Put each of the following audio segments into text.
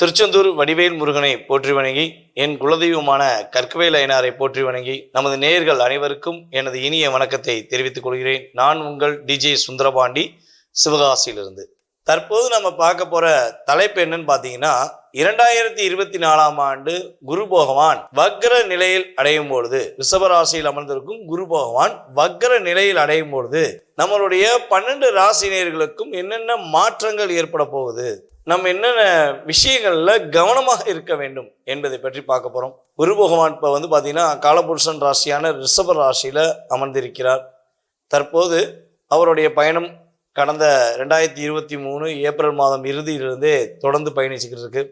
திருச்செந்தூர் வடிவேல் முருகனை போற்றி வணங்கி என் குலதெய்வமான கற்கவேல் ஐனாரை போற்றி வணங்கி நமது நேயர்கள் அனைவருக்கும் எனது இனிய வணக்கத்தை தெரிவித்துக் கொள்கிறேன். நான் உங்கள் டிஜே சுந்தரபாண்டி சிவகாசியிலிருந்து. தற்போது நம்ம பார்க்க போற தலைப்பு என்னன்னு பார்த்தீங்கன்னா இரண்டாயிரத்தி இருபத்தி நாலாம் ஆண்டு குரு பகவான் வக்ர நிலையில் அடையும் பொழுது ரிஷபராசியில் அமர்ந்திருக்கும் குரு பகவான் வக்ர நிலையில் அடையும் பொழுது நம்மளுடைய பன்னெண்டு ராசினியர்களுக்கும் என்னென்ன மாற்றங்கள் ஏற்பட போகுது நம்ம என்னென்ன விஷயங்கள்ல கவனமாக இருக்க வேண்டும் என்பதை பற்றி பார்க்க போறோம். குரு பகவான் இப்போ வந்து பார்த்தீங்கன்னா காலபுருஷன் ராசியான ரிஷப ராசியில அமர்ந்திருக்கிறார். தற்போது அவருடைய பயணம் கடந்த ரெண்டாயிரத்தி இருபத்தி மூணு ஏப்ரல் மாதம் இறுதியிலிருந்தே தொடர்ந்து பயணிச்சுக்கிட்டு இருக்கு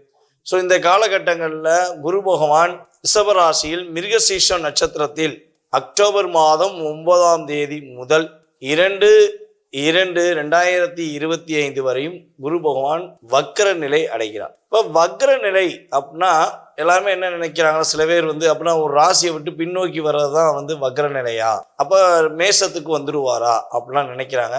ஸோ இந்த காலகட்டங்களில் குரு பகவான் ரிஷபராசியில் மிருகசீஷம் நட்சத்திரத்தில் அக்டோபர் மாதம் ஒன்பதாம் தேதி முதல் இரண்டு இரண்டு ரெண்டாயிரத்தி இருபத்தி ஐந்து வரையும் குரு பகவான் வக்ர நிலை அடைகிறார். இப்போ வக்ர நிலை அப்படின்னா எல்லாருமே என்ன நினைக்கிறாங்க? சில பேர் வந்து அப்படின்னா ஒரு ராசியை விட்டு பின்னோக்கி வர்றது தான் வந்து வக்ர நிலையா? அப்போ மேசத்துக்கு வந்துடுவாரா அப்படிலாம் நினைக்கிறாங்க.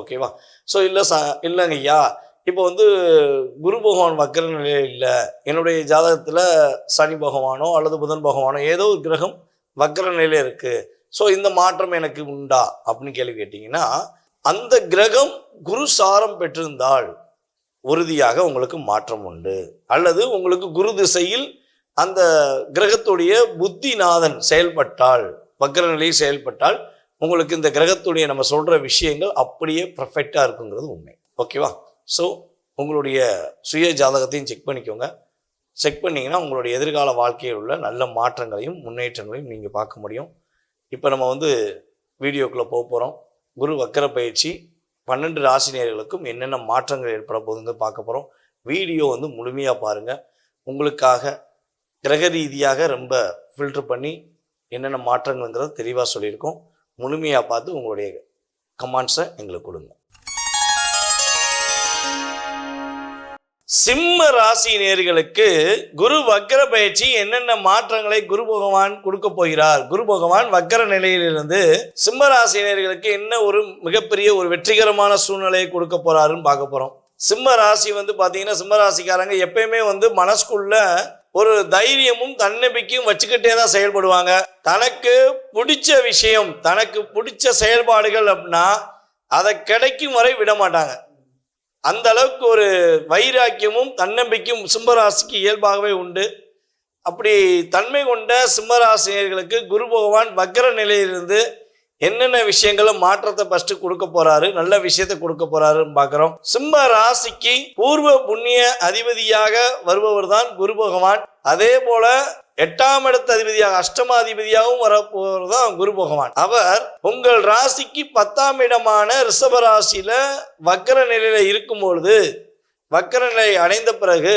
ஓகேவா ஸோ இல்லை ச இல்லைங்க ஐயா. இப்போ வந்து குரு பகவான் வக்கர நிலையில் இல்லை. என்னுடைய ஜாதகத்தில் சனி பகவானோ அல்லது புதன் பகவானோ ஏதோ ஒரு கிரகம் வக்கர நிலையில் இருக்குது ஸோ இந்த மாற்றம் எனக்கு உண்டா? அப்படின்னு கேள்வி கேட்டிங்கன்னா அந்த கிரகம் குரு சாரம் பெற்றிருந்தால் உறுதியாக உங்களுக்கு மாற்றம் உண்டு. அல்லது உங்களுக்கு குரு திசையில் அந்த கிரகத்துடைய புத்திநாதன் செயல்பட்டால் வக்கர நிலையில் செயல்பட்டால் உங்களுக்கு இந்த கிரகத்துடைய நம்ம சொல்கிற விஷயங்கள் அப்படியே பர்ஃபெக்டாக இருக்குங்கிறது உண்மை. ஓகேவா ஸோ உங்களுடைய சுய ஜாதகத்தையும் செக் பண்ணிக்கோங்க. செக் பண்ணிங்கன்னா உங்களுடைய எதிர்கால வாழ்க்கையில் உள்ள நல்ல மாற்றங்களையும் முன்னேற்றங்களையும் நீங்கள் பார்க்க முடியும். இப்போ நம்ம வந்து வீடியோக்குள்ளே போக போகிறோம் குரு வக்கர பயிற்சி பன்னெண்டு ராசினியர்களுக்கும் என்னென்ன மாற்றங்கள் ஏற்பட போகுதுன்னு பார்க்க போகிறோம் வீடியோ வந்து முழுமையாக பாருங்கள் உங்களுக்காக கிரக ரீதியாக ரொம்ப ஃபில்டர் பண்ணி என்னென்ன மாற்றங்கள்ங்கிறத தெளிவாக சொல்லியிருக்கோம். முழுமையாக பார்த்து உங்களுடைய கமாண்ட்ஸை எங்களுக்கு கொடுங்க. சிம்ம ராசி நேர்களுக்கு குரு வக்கர பயிற்சி என்னென்ன மாற்றங்களை குரு பகவான் கொடுக்க போகிறார்? குரு பகவான் வக்கர நிலையிலிருந்து சிம்ம ராசி நேர்களுக்கு என்ன ஒரு மிகப்பெரிய ஒரு வெற்றிகரமான சூழ்நிலையை கொடுக்க போறாருன்னு பார்க்க போறோம். சிம்ம ராசி வந்து பார்த்தீங்கன்னா சிம்ம ராசிக்காரங்க எப்பயுமே வந்து மனசுக்குள்ள ஒரு தைரியமும் தன்னம்பிக்கையும் வச்சுக்கிட்டே தான் செயல்படுவாங்க. தனக்கு பிடிச்ச விஷயம் தனக்கு பிடிச்ச செயல்பாடுகள் அப்படின்னா அதை கிடைக்கும் வரை விட மாட்டாங்க. அந்த அளவுக்கு ஒரு வைராக்கியமும் தன்னம்பிக்கையும் சிம்மராசிக்கு இயல்பாகவே உண்டு. அப்படி தன்மை கொண்ட சிம்மராசினியர்களுக்கு குரு பகவான் வக்கர நிலையிலிருந்து என்னென்ன விஷயங்களும் மாற்றத்தை ஃபர்ஸ்ட் கொடுக்க போறாரு நல்ல விஷயத்தை கொடுக்க போறாருன்னு பார்க்குறோம். சிம்ம ராசிக்கு பூர்வ புண்ணிய அதிபதியாக வருபவர் தான் குரு பகவான். அதே போல எட்டாம் இடத்து அதிபதியாக அஷ்டமாதிபதியாகவும் வரப்போகிறது தான் குரு பகவான். அவர் உங்கள் ராசிக்கு பத்தாம் இடமான ரிஷப ராசியில வக்கர நிலையில இருக்கும் பொழுது வக்கர நிலை அடைந்த பிறகு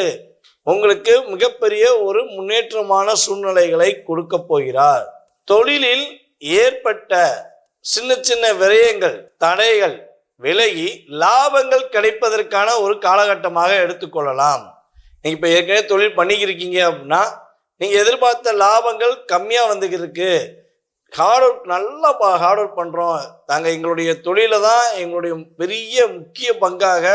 உங்களுக்கு மிகப்பெரிய ஒரு முன்னேற்றமான சூழ்நிலைகளை கொடுக்க போகிறார். தொழிலில் ஏற்பட்ட சின்ன சின்ன விரயங்கள் தடைகள் விலகி லாபங்கள் கிடைப்பதற்கான ஒரு காலகட்டமாக எடுத்துக்கொள்ளலாம். நீங்கள் இப்போ ஏற்கனவே தொழில் பண்ணிக்கிருக்கீங்க அப்படின்னா நீங்கள் எதிர்பார்த்த லாபங்கள் கம்மியாக வந்துக்கிருக்கு. ஹார்ட் ஒர்க் நல்லா ஹார்ட் ஒர்க் பண்ணுறோம் நாங்கள் எங்களுடைய தொழிலை தான் எங்களுடைய பெரிய முக்கிய பங்காக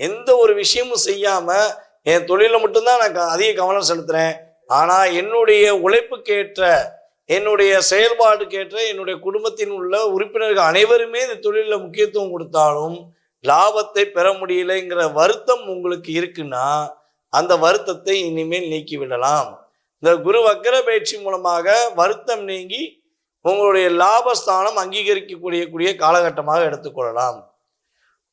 எந்த ஒரு விஷயமும் செய்யாமல் என் தொழிலில் மட்டும்தான் நான் க- அதிக கவனம் செலுத்துகிறேன் ஆனால் என்னுடைய உழைப்புக்கேற்ற என்னுடைய செயல்பாடுக்கேற்ற என்னுடைய குடும்பத்தின் உள்ள உறுப்பினர்கள் அனைவருமே இந்த தொழிலில் முக்கியத்துவம் கொடுத்தாலும் லாபத்தை பெற முடியலைங்கிற வருத்தம் உங்களுக்கு இருக்குன்னா அந்த வருத்தத்தை இனிமேல் நீக்கிவிடலாம். இந்த குரு வக்கர பயிற்சி மூலமாக வருத்தம் நீங்கி உங்களுடைய லாபஸ்தானம் அங்கீகரிக்கக்கூடிய கூடிய காலகட்டமாக எடுத்துக்கொள்ளலாம்.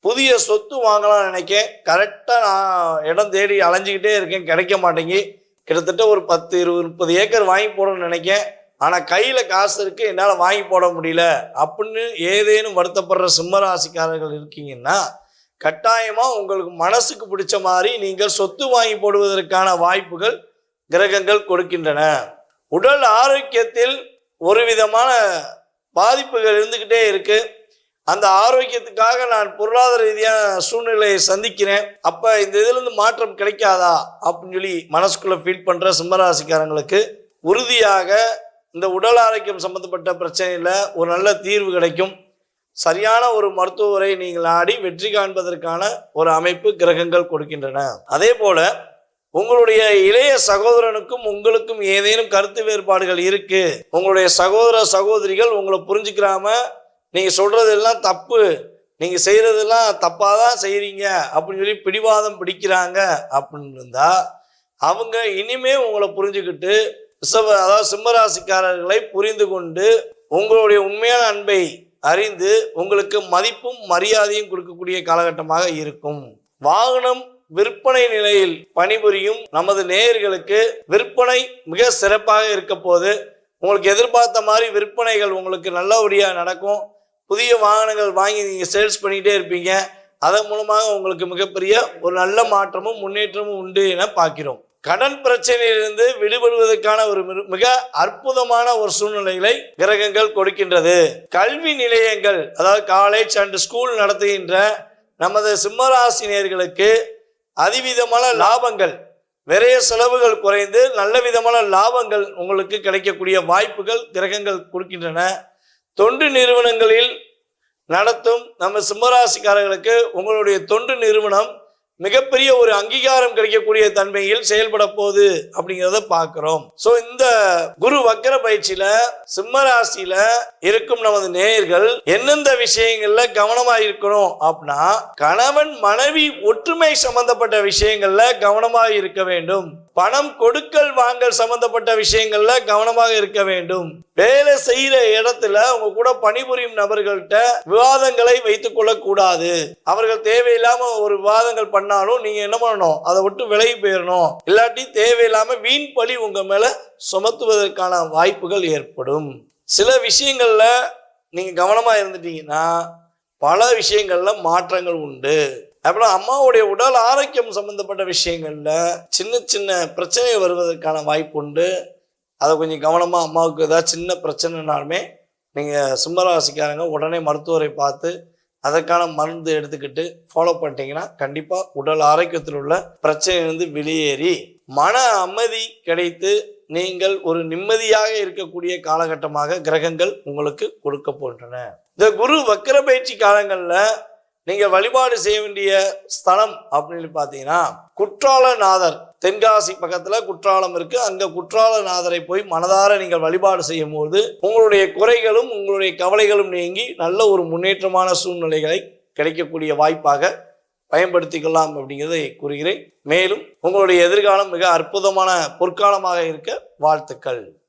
புதிய சொத்து வாங்கலாம்னு நினைக்கேன். கரெக்டாக நான் இடம் தேடி அலைஞ்சிக்கிட்டே இருக்கேன். கிடைக்க மாட்டேங்கி கிட்டத்தட்ட ஒரு பத்து இருபது முப்பது ஏக்கர் வாங்கி போடணும்னு நினைக்கேன். ஆனால் கையில் காசு இருக்குது என்னால் வாங்கி போட முடியல அப்படின்னு ஏதேனும் வருத்தப்படுற சிம்மராசிக்காரர்கள் இருக்கீங்கன்னா கட்டாயமாக உங்களுக்கு மனசுக்கு பிடிச்ச மாதிரி நீங்கள் சொத்து வாங்கி போடுவதற்கான வாய்ப்புகள் கிரகங்கள் கொடுக்கின்றன. உடல் ஆரோக்கியத்தில் ஒரு விதமான பாதிப்புகள் இருந்துக்கிட்டே இருக்கு. அந்த ஆரோக்கியத்துக்காக நான் பொருளாதார ரீதியான சூழ்நிலையை சந்திக்கிறேன். அப்போ இந்த இதுலேருந்து மாற்றம் கிடைக்காதா? அப்படின்னு சொல்லி மனசுக்குள்ளே ஃபீல் பண்ணுற சிம்மராசிக்காரங்களுக்கு உறுதியாக இந்த உடல் ஆரோக்கியம் சம்பந்தப்பட்ட பிரச்சனையில் ஒரு நல்ல தீர்வு கிடைக்கும். சரியான ஒரு மருத்துவரை நீங்கள் ஆடி வெற்றி காண்பதற்கான ஒரு அமைப்பு கிரகங்கள் கொடுக்கின்றன. அதே போல உங்களுடைய இளைய சகோதரனுக்கும் உங்களுக்கும் ஏதேனும் கருத்து வேறுபாடுகள் இருக்கு. உங்களுடைய சகோதர சகோதரிகள் உங்களை புரிஞ்சுக்கிறாம நீங்க சொல்றதெல்லாம் தப்பு நீங்க செய்யறதெல்லாம் தப்பாக தான் செய்கிறீங்க அப்படின்னு சொல்லி பிடிவாதம் பிடிக்கிறாங்க அப்படின்னு இருந்தா அவங்க இனிமே உங்களை புரிஞ்சுக்கிட்டு ரிஷப அதாவது சிம்மராசிக்காரர்களை புரிந்து கொண்டு உங்களுடைய உண்மையான அன்பை அறிந்து உங்களுக்கு மதிப்பும் மரியாதையும் கொடுக்கக்கூடிய காலகட்டமாக இருக்கும். வாகனம் விற்பனை நிலையில் பணிபுரியும் நமது நேயர்களுக்கு விற்பனை மிக சிறப்பாக இருக்க போது உங்களுக்கு எதிர்பார்த்த மாதிரி விற்பனைகள் உங்களுக்கு நல்லபடியாக நடக்கும். புதிய வாகனங்கள் வாங்கி நீங்கள் சேல்ஸ் பண்ணிகிட்டே இருப்பீங்க. அதன் மூலமாக உங்களுக்கு மிகப்பெரிய ஒரு நல்ல மாற்றமும் முன்னேற்றமும் உண்டு என பார்க்கிறோம். கடன் பிரச்சனையிலிருந்து விடுபடுவதற்கான ஒரு மிக அற்புதமான ஒரு சூழ்நிலைகளை கிரகங்கள் கொடுக்கின்றது. கல்வி நிலையங்கள் அதாவது காலேஜ் அண்ட் ஸ்கூல் நடத்துகின்ற நமது சிம்மராசினியர்களுக்கு அதிவிதமான லாபங்கள் நிறைய செலவுகள் குறைந்து நல்ல விதமான லாபங்கள் உங்களுக்கு கிடைக்கக்கூடிய வாய்ப்புகள் கிரகங்கள் கொடுக்கின்றன. தொண்டு நிறுவனங்களில் நடத்தும் நம்ம சிம்மராசிக்காரர்களுக்கு உங்களுடைய தொண்டு நிறுவனம் மிகப்பெரிய ஒரு அங்கீகாரம் கிடைக்கக்கூடிய தன்மையில் செயல்பட போகுது அப்படிங்கிறத பார்க்கிறோம். ஸோ இந்த குரு வக்கர பயிற்சியில சிம்ம ராசியில இருக்கும் நமது நேயர்கள் எந்தெந்த விஷயங்கள்ல கவனமா இருக்கணும் அப்படின்னா கணவன் மனைவி ஒற்றுமை சம்பந்தப்பட்ட விஷயங்கள்ல கவனமாக இருக்க வேண்டும். பணம் கொடுக்கல் வாங்கல் சம்பந்தப்பட்ட விஷயங்கள்ல கவனமாக இருக்க வேண்டும். வேலை செய்யற இடத்துல உங்க கூட பணிபுரியும் நபர்கள்ட்ட விவாதங்களை வைத்துக் கொள்ளக்கூடாது. அவர்கள் தேவையில்லாம ஒரு விவாதங்கள் பண்ணாலும் நீங்க என்ன பண்ணணும்? அதை விட்டு விலகி போயிடணும் இல்லாட்டி தேவையில்லாம வீண் பழி உங்க மேல சுமத்துவதற்கான வாய்ப்புகள் ஏற்படும். சில விஷயங்கள்ல நீங்க கவனமா இருந்துட்டீங்கன்னா பல விஷயங்கள்ல மாற்றங்கள் உண்டு. அப்புறம் அம்மாவுடைய உடல் ஆரோக்கியம் சம்பந்தப்பட்ட விஷயங்களில் சின்ன சின்ன பிரச்சனை வருவதற்கான வாய்ப்பு உண்டு. அதை கொஞ்சம் கவனமாக அம்மாவுக்கு ஏதாவது சின்ன பிரச்சனைனாலுமே நீங்கள் சிம்மராசிக்காரங்க உடனே மருத்துவரை பார்த்து அதற்கான மருந்து எடுத்துக்கிட்டு ஃபாலோ பண்ணிட்டீங்கன்னா கண்டிப்பாக உடல் ஆரோக்கியத்தில் உள்ள பிரச்சனையிலிருந்து வெளியேறி மன அமைதி கிடைத்து நீங்கள் ஒரு நிம்மதியாக இருக்கக்கூடிய காலகட்டமாக கிரகங்கள் உங்களுக்கு கொடுக்க போன்றன இந்த குரு வக்கர பயிற்சி காலங்களில் நீங்கள் வழிபாடு செய்ய வேண்டிய ஸ்தலம் அப்படின்னு பார்த்தீங்கன்னா குற்றாலநாதர். தென்காசி பக்கத்தில் குற்றாலம் இருக்கு. அங்க குற்றாலநாதரை போய் மனதார நீங்கள் வழிபாடு செய்யும் போது உங்களுடைய குறைகளும் உங்களுடைய கவலைகளும் நீங்கி நல்ல ஒரு முன்னேற்றமான சூழ்நிலைகளை கிடைக்கக்கூடிய வாய்ப்பாக பயன்படுத்திக்கலாம் அப்படிங்கிறதை கூறுகிறேன். மேலும் உங்களுடைய எதிர்காலம் மிக அற்புதமான பொற்காலமாக இருக்க வாழ்த்துக்கள்.